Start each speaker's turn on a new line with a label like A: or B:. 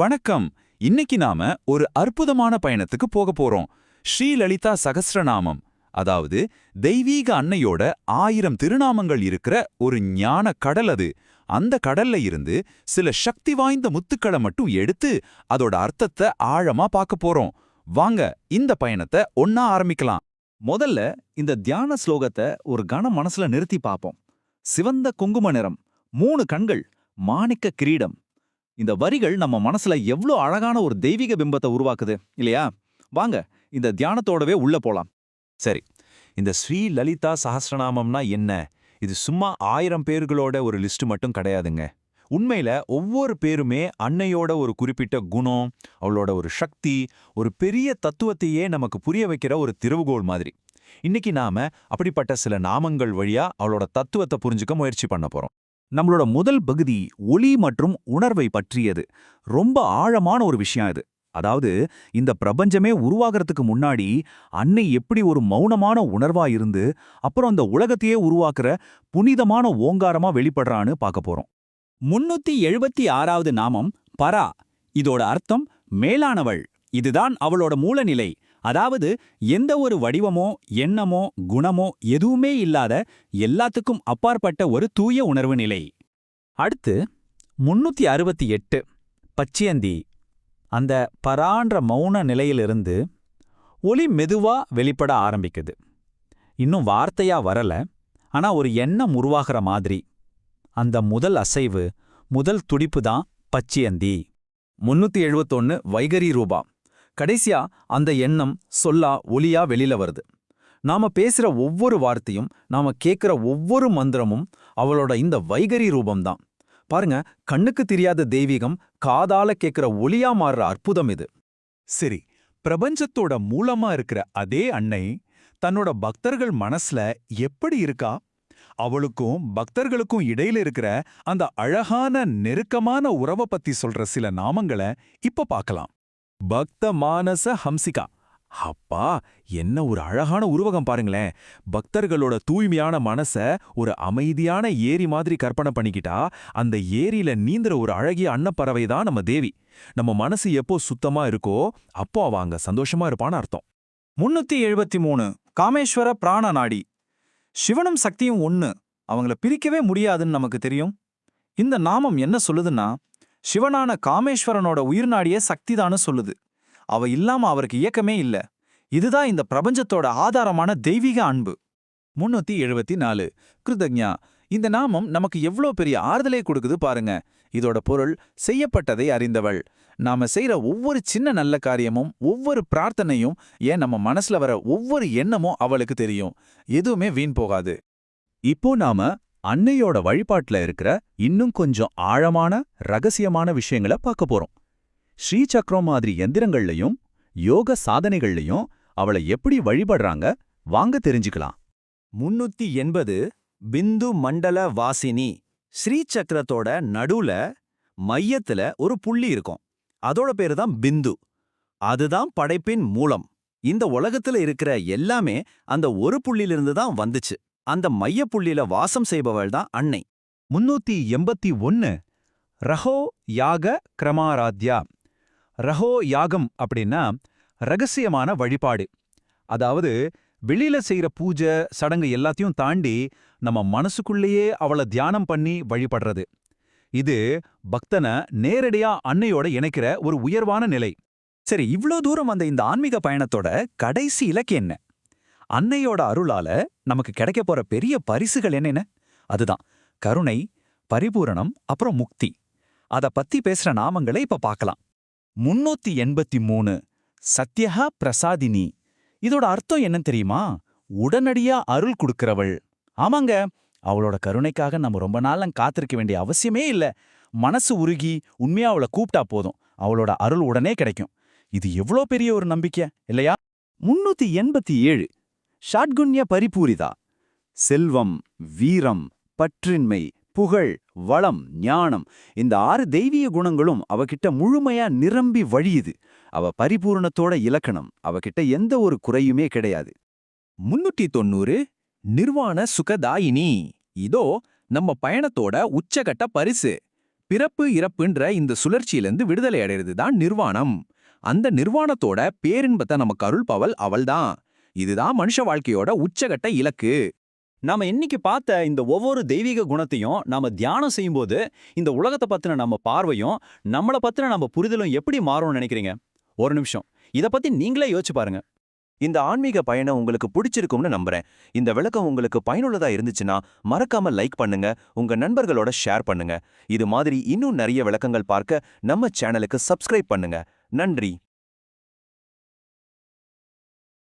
A: வணக்கம். இன்னைக்கு நாம ஒரு அற்புதமான பயணத்துக்கு போக போறோம். ஸ்ரீலலிதா சகசிரநாமம். அதாவது தெய்வீக அன்னையோட ஆயிரம் திருநாமங்கள் இருக்கிற ஒரு ஞான கடல் அது. அந்த கடல்ல இருந்து சில சக்தி வாய்ந்த முத்துக்களை மட்டும் எடுத்து அதோட அர்த்தத்தை ஆழமா பார்க்க போறோம். வாங்க இந்த பயணத்தை ஒன்னா ஆரம்பிக்கலாம்.
B: முதல்ல இந்த தியான ஸ்லோகத்தை ஒரு கன மனசுல நிறுத்தி பார்ப்போம். சிவந்த குங்கும நிறம் மூணு கண்கள் மாணிக்க கிரீடம். இந்த வரிகள் நம்ம மனசுல எவ்ளோ அழகான ஒரு தெய்வீக பிம்பத்தை உருவாக்குது இல்லையா? வாங்க இந்த தியானத்தோடவே உள்ள போலாம்.
C: சரி இந்த ஸ்ரீ லலிதா சஹஸ்ரநாமம்னா என்ன? இது சும்மா ஆயிரம் பேர்களோட ஒரு லிஸ்ட் மட்டும் கிடையாதுங்க. உண்மையில ஒவ்வொரு பேருமே அன்னையோட ஒரு குறிப்பிட்ட குணம் அவளோட ஒரு சக்தி ஒரு பெரிய தத்துவத்தையே நமக்கு புரிய வைக்கிற ஒரு திருவுகோள் மாதிரி. இன்னைக்கு நாம அப்படிப்பட்ட சில நாமங்கள் வழியா அவளோட தத்துவத்தை புரிஞ்சுக்க முயற்சி பண்ண போறோம்.
B: நம்மளோட முதல் பகுதி ஒளி மற்றும் உணர்வை பற்றியது. ரொம்ப ஆழமான ஒரு விஷயம் இது அதாவது இந்த பிரபஞ்சமே உருவாகிறதுக்கு முன்னாடி அன்னை எப்படி ஒரு மௌனமான உணர்வா இருந்து அப்புறம் அந்த உலகத்தையே உருவாக்குற புனிதமான ஓங்காரமா வெளிப்படுறான்னு பார்க்க போறோம். முன்னூத்தி எழுபத்தி ஆறாவது நாமம் பரா. இதோட அர்த்தம் மேலானவள். இதுதான் அவளோட மூலநிலை. அதாவது எந்த ஒரு வடிவமோ எண்ணமோ குணமோ எதுவுமே இல்லாத எல்லாத்துக்கும் அப்பாற்பட்ட ஒரு தூய உணர்வு நிலை. அடுத்து முன்னூத்தி அறுபத்தி எட்டு பச்சியந்தி. அந்த பரான்ற மௌன நிலையிலிருந்து ஒளி மெதுவா வெளிப்பட ஆரம்பிக்குது. இன்னும் வார்த்தையா வரல ஆனா ஒரு எண்ணம் உருவாகிற மாதிரி. அந்த முதல் அசைவு முதல் துடிப்பு தான் பச்சியந்தி. முன்னூத்தி எழுபத்தொன்னு வைகரி ரூபா. கடைசியா அந்த எண்ணம் சொல்லா ஒளியா வெளியில வருது. நாம பேசுற ஒவ்வொரு வார்த்தையும் நாம கேட்கிற ஒவ்வொரு மந்திரமும் அவளோட இந்த வைகரி ரூபம்தான். பாருங்க கண்ணுக்கு தெரியாத தெய்வீகம் காதால கேட்கிற ஒளியா மாறுற அற்புதம் இது.
A: சரி பிரபஞ்சத்தோட மூலமா இருக்கிற அதே அன்னை தன்னோட பக்தர்கள் மனசுல எப்படி இருக்கா? அவளுக்கும் பக்தர்களுக்கும் இடையில இருக்கிற அந்த அழகான நெருக்கமான உறவை பத்தி சொல்ற சில நாமங்களை இப்ப பார்க்கலாம். பக்த மானச ஹம்சிகா. அப்பா என்ன ஒரு அழகான உருவகம் பாருங்களேன். பக்தர்களோட தூய்மையான மனச ஒரு அமைதியான ஏரி மாதிரி கற்பனை பண்ணிக்கிட்டா அந்த ஏரியில நீந்துற ஒரு அழகிய அன்னப்பறவை தான் நம்ம தேவி. நம்ம மனசு எப்போ சுத்தமா இருக்கோ அப்போ அவ அங்க சந்தோஷமா இருப்பான்னு அர்த்தம்.
B: முன்னூத்தி எழுபத்தி மூணு காமேஸ்வர பிராண நாடி. சிவனும் சக்தியும் ஒன்று அவங்கள பிரிக்கவே முடியாதுன்னு நமக்கு தெரியும். இந்த நாமம் என்ன சொல்லுதுன்னா சிவனான காமேஸ்வரனோட உயிர்நாடிய சக்திதான்னு சொல்லுது. அவ இல்லாம அவருக்கு இயக்கமே இல்ல. இதுதான் இந்த பிரபஞ்சத்தோட ஆதாரமான தெய்வீக அன்பு. முன்னூத்தி எழுபத்தி நாலு. கிருதஜா இந்த நாமம் நமக்கு எவ்ளோ பெரிய ஆறுதலை கொடுக்குது பாருங்க. இதோட பொருள் செய்யப்பட்டதை அறிந்தவள். நாம செய்யற ஒவ்வொரு சின்ன நல்ல காரியமும் ஒவ்வொரு பிரார்த்தனையும் ஏன் நம்ம மனசுல வர ஒவ்வொரு எண்ணமும் அவளுக்கு தெரியும். எதுவுமே வீண் போகாது.
C: இப்போ நாம அன்னையோட வழிபாட்டுல இருக்கிற இன்னும் கொஞ்சம் ஆழமான ரகசியமான விஷயங்களை பார்க்க போறோம். ஸ்ரீசக்கரம் மாதிரி எந்திரங்கள்லயும் யோக சாதனைகள்லயும் அவளை எப்படி வழிபடுறாங்க வாங்க தெரிஞ்சுக்கலாம்.
B: முன்னூத்தி எண்பது பிந்து மண்டல வாசினி ஸ்ரீ சக்கரத்தோட நடுவுல மையத்துல ஒரு புள்ளி இருக்கும். அதோட பேரு தான் பிந்து. அதுதான் படைப்பின் மூலம். இந்த உலகத்துல இருக்கிற எல்லாமே அந்த ஒரு புள்ளியிலிருந்து தான் வந்துச்சு. அந்த மையப்புள்ளில வாசம் செய்பவள் தான் அன்னை.
C: முன்னூத்தி எண்பத்தி ஒன்னு ரஹோ யாக கிரமாராத்யா. ரஹோ யாகம் அப்படின்னா ரகசியமான வழிபாடு. அதாவது வெளியில செய்யற பூஜை சடங்கு எல்லாத்தையும் தாண்டி நம்ம மனசுக்குள்ளேயே அவளை தியானம் பண்ணி வழிபடுறது. இது பக்தனை நேரடியா அன்னையோட இணைக்கிற ஒரு உயர்வான நிலை.
B: சரி இவ்ளோ தூரம் வந்த இந்த ஆன்மீக பயணத்தோட கடைசி இலக்கு என்ன? அன்னையோட அருளால நமக்கு கிடைக்க போற பெரிய பரிசுகள் என்னென்ன? அதுதான். கருணை பரிபூரணம் அப்புறம் முக்தி. அத பத்தி பேசுற நாமங்களை இப்ப பார்க்கலாம் முன்னூத்தி எண்பத்தி மூணு சத்யஹா பிரசாதினி. இதோட அர்த்தம் என்னன்னு தெரியுமா? உடனடியா அருள் கொடுக்கிறவள். ஆமாங்க. அவளோட கருணைக்காக நம்ம ரொம்ப நாளம் காத்திருக்க வேண்டிய அவசியமே இல்ல. மனசு உருகி உண்மையா அவளை கூப்பிட்டா போதும். அவளோட அருள் உடனே கிடைக்கும். இது எவ்வளோ பெரிய ஒரு நம்பிக்கை இல்லையா? முன்னூத்தி எண்பத்தி ஏழு ஷாட்குண்ய பரிபூரிதா? செல்வம் வீரம் பற்றின்மை புகழ் வளம் ஞானம் இந்த ஆறு தெய்வீக குணங்களும் அவகிட்ட முழுமையா நிரம்பி வழியுது. அவ பரிபூரணத்தோட இலக்கணம் அவகிட்ட எந்த ஒரு குறையுமே கிடையாது. முன்னூற்றி தொண்ணூறு நிர்வாண சுகதாயினி. இதோ நம்ம பயணத்தோட உச்சகட்ட பரிசு.
D: பிறப்பு இறப்புன்ற இந்த சுழற்சியிலிருந்து விடுதலை அடைறது தான் நிர்வாணம். அந்த நிர்வாணத்தோட பேரின்பத்தை நமக்கு அருள்பவள் அவள்தான். இதுதான் மனுஷ வாழ்க்கையோட உச்சகட்ட இலக்கு.
E: நாம இன்னைக்கு பார்த்த இந்த ஒவ்வொரு தெய்வீக குணத்தையும் நாம தியானம் செய்யும்போது இந்த உலகத்தை பத்தின நம்ம பார்வையும் நம்மள பத்தின நம்ம புரிதலும் எப்படி மாறும்னு நினைக்கிறீங்க? ஒரு நிமிஷம். இத பத்தி நீங்களே யோசிச்சு பாருங்க.
B: இந்த ஆன்மீக பயணம் உங்களுக்கு பிடிச்சிருக்கும்னு நம்புறேன். இந்த விளக்கம் உங்களுக்கு பயனுள்ளதா இருந்துச்சுன்னா மறக்காம லைக் பண்ணுங்க உங்க நண்பர்களோட ஷேர் பண்ணுங்க. இது மாதிரி இன்னும் நிறைய விளக்கங்கள் பார்க்க நம்ம சேனலுக்கு சப்ஸ்கிரைப் பண்ணுங்க. நன்றி.